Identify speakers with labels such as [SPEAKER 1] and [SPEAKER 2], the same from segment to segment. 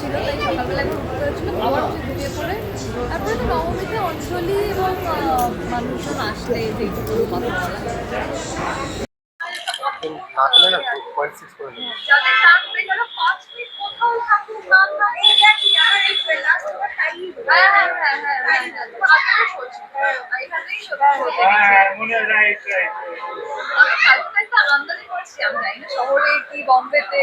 [SPEAKER 1] ছিল তাই সকালবেলা উঠতে হয়েছিল আবার উঠে ঘুমিয়ে পড়ে তারপরে তো নবমীতে অঞ্জলি এবং মানুষজন আসলে যেটুকু কথা বলা
[SPEAKER 2] থাকলে না পয়েন্ট
[SPEAKER 3] জানি না শহরে কি বম্বেতে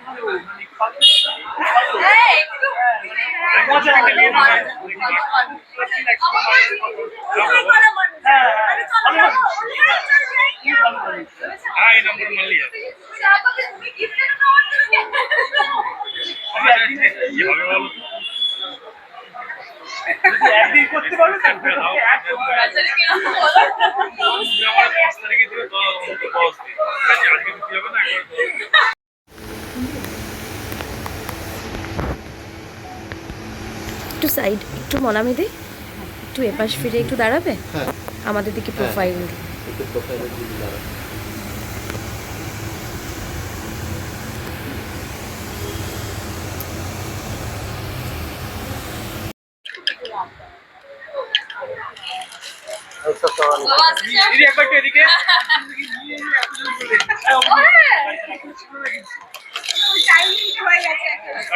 [SPEAKER 2] করতে পারবে তো?
[SPEAKER 3] বাচ্চারা কীরকম বলো
[SPEAKER 4] তুমি আমার পাঁচ তারিখে দিবে দশ অন্তত দশ দিন ঠিক আছে আজকে দিতে হবে না একবার
[SPEAKER 5] একটু সাইড একটু মনামিদি একটু এপাশ ফিরে একটু দাঁড়াবে?
[SPEAKER 2] হ্যাঁ।
[SPEAKER 5] আমাদের দিকে প্রোফাইল
[SPEAKER 2] একটু প্রোফাইলে দিবি দাঁড়া আচ্ছা সবাই
[SPEAKER 3] বাবা আসছে
[SPEAKER 4] দিদি একবার একটু এদিকে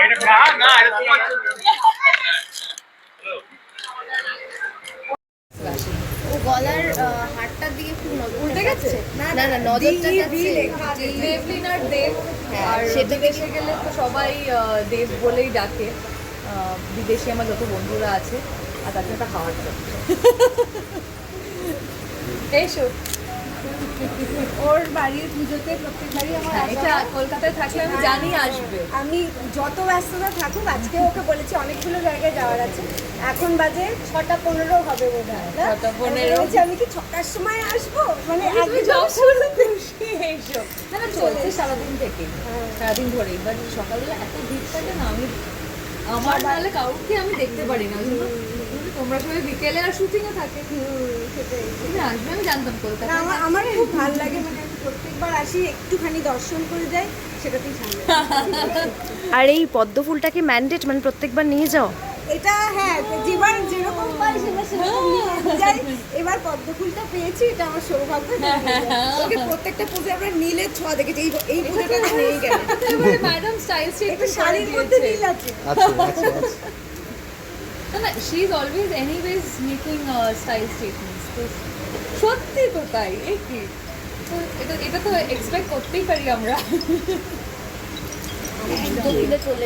[SPEAKER 4] এটা না না এটা তোমার
[SPEAKER 5] ও গলার হাড়টার দিকে খুব নজর উল্টে গেছে? না না নজরটা যাচ্ছে।
[SPEAKER 1] দেবলিন আর দেব।
[SPEAKER 5] হ্যাঁ,
[SPEAKER 1] আর
[SPEAKER 5] সেটা
[SPEAKER 1] দেশে গেলে তো সবাই আহ, দেব বলেই ডাকে। আহ, বিদেশি আমার যত বন্ধুরা আছে আর তার জন্য একটা খাওয়ার জন্য। এসো।
[SPEAKER 6] ওর বাড়ির পুজোতে প্রত্যেকবারই আমার
[SPEAKER 1] হ্যাঁ, এটা কলকাতায় থাকলে আমি জানি আসবে।
[SPEAKER 6] আমি যত ব্যস্ততা থাকুক আজকে ওকে বলেছি অনেকগুলো জায়গায় যাওয়ার আছে। এখন বাজে ছটা পনেরো হবে বোধ হয়?
[SPEAKER 1] ছটা পনেরো।
[SPEAKER 6] আমি বলেছি, আমি কি ছটার সময় আসব? মানে একদম
[SPEAKER 1] যখন খুশি এসো। না না চলছে সারাদিন থেকে সারাদিন ধরেই। বাট সকালবেলা এত ভিড় থাকে না আমি আমার নাহলে কাউকে আমি দেখতে পারি না। তোমরা সবাই বিকেলে আর শুটিংও থাকে। তুমি আসবে আমি জানতাম কলকাতা
[SPEAKER 6] আমার আমার খুব ভালো লাগে মানে আমি প্রত্যেকবার আসি একটুখানি দর্শন করে যাই সেটাতেই সামনে
[SPEAKER 5] আর এই পদ্ম ফুলটাকে ম্যান্ডেট মানে প্রত্যেকবার নিয়ে যাও?
[SPEAKER 6] এটা হ্যাঁ যেবার যেরকম পাই সেবার সেরকম নিয়ে যাই এবার পদ্ম ফুলটা পেয়েছি এটা আমার সৌভাগ্য। ওকে প্রত্যেকটা পুজো আমরা নীলের ছোঁয়া দেখেছি। এই এই পুজোটা নেই কেন
[SPEAKER 1] ম্যাডাম স্টাইল
[SPEAKER 6] একটা শাড়ির মধ্যে নীল আছে।
[SPEAKER 2] আচ্ছা আচ্ছা আচ্ছা।
[SPEAKER 1] না না she is always anyways making style statements তো সত্যি তো তাই এই কি? তো এটা এটা তো এক্সপেক্ট করতেই পারি আমরা।
[SPEAKER 5] চলে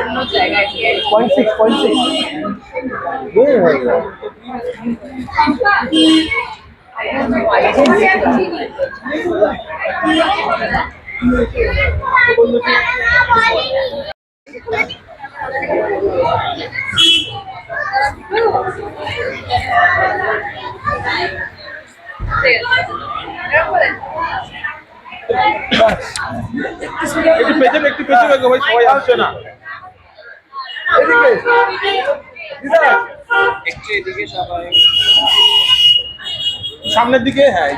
[SPEAKER 3] অন্য জায়গায় গিয়ে
[SPEAKER 2] পয়েন্ট সিক্স পয়েন্ট সিক্স
[SPEAKER 7] একটু পেছনে একটু পেছনে ভাই সবাই। আসছে না সামনের দিকে? হ্যাঁ